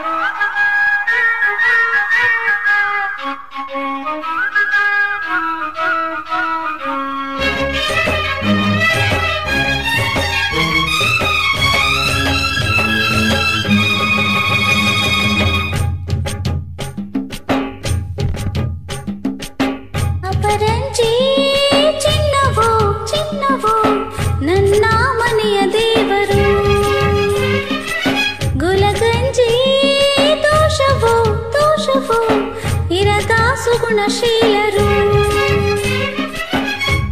Thank you. ಸುಗುಣಶೀಲರು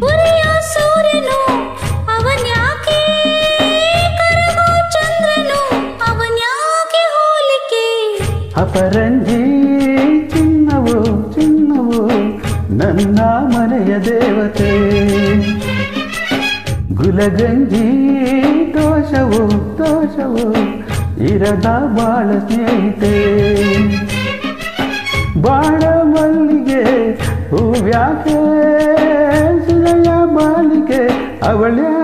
ಉರಿಯ ಸೂರ್ಯನು ಅವನ್ಯಾಕೆ ಕರಗೋ ಚಂದ್ರನು ಅವನ್ಯಾಕೆ ಹೋಲಿಕೆ ಅಪರಂಜಿ ಚಿನ್ನವು ಚಿನ್ನವು ನನ್ನ ಮನೆಯ ದೇವತೆ ಗುಲಗಂಜಿ ದೋಷವು ದೋಷವು ಇರದ ಬಾಳ ಸ್ನೇಹಿತೆ ಬಾಳ ಮಲ್ಲಿಗೆ ಹೂವ್ಯಾಕೆ ಸುಳೆಯ ಬಾಲಿಕೆ ಅವಳ್ಯಾಕೆ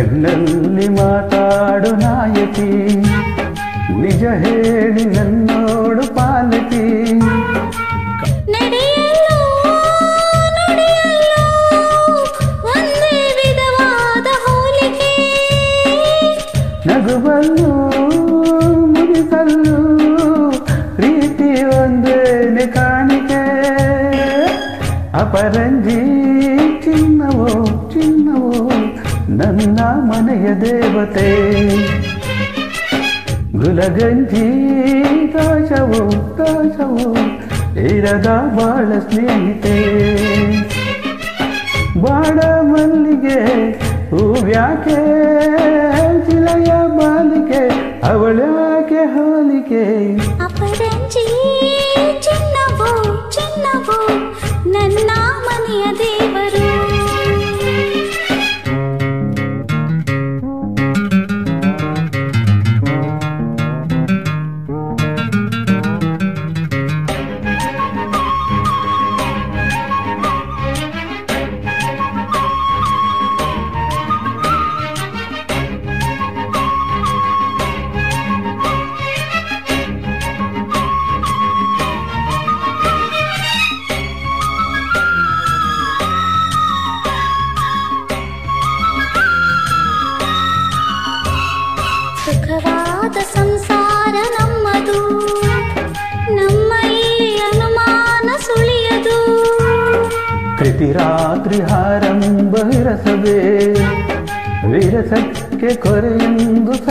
ಕಣ್ಣಲ್ಲಿ ಮಾತಾಡು ನಾಯಕಿ ನಿಜ ಹೇಳಿ ನನ್ನೋಡು ಪಾಲಕಿ ನಗುವಲ್ಲು ಮುಗಿಸಲ್ಲು ಪ್ರೀತಿ ಒಂದೇನೆ ಕಾಣಿಕೆ. ಅಪರಂಜಿ ಚಿನ್ನವೋ ಚಿನ್ನವೋ ನನ್ನ ಮನೆಯ ದೇವತೆ. ಗುಲಗಂಜಿ ಕಾಶವು ಕಾಶವು ಇರದ ಬಾಳ ಸ್ನೇಹಿತೆ. ಬಾಳ ಮಲ್ಲಿಗೆ ಹೂವ್ಯಾಕೆ, ಶಿಲೆಯ ಬಾಲಿಕೆ ಅವಳ್ಯಾಕೆ ಹೋಲಿಕೆ. ಪ್ರತಿ ರಾತ್ರಿ ಹಾರಂಬ ವಿರಸವೇ. ವಿರಸಕ್ಕೆ ಕೊರೆಯೆಂದು ಸರಸವೇ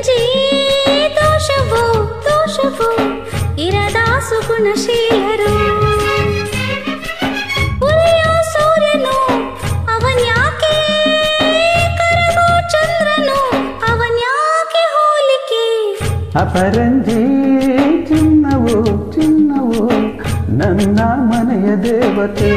ಗುಲಗಂಜಿ ದೋಷವು ದೋಷವು ಇರದ ಸುಗುಣಶೀಲರು ಉರಿಯೋ ಸೂರ್ಯನು ಅವನ್ಯಾಕೆ ಕರಗೋ ಚಂದ್ರನು ಅವನ್ಯಾಕೆ ಹೋಲಿಕೆ ಅಪರಂಜಿ ಚಿನ್ನವು ಚಿನ್ನವು ನನ್ನ ಮನೆಯ ದೇವತೆ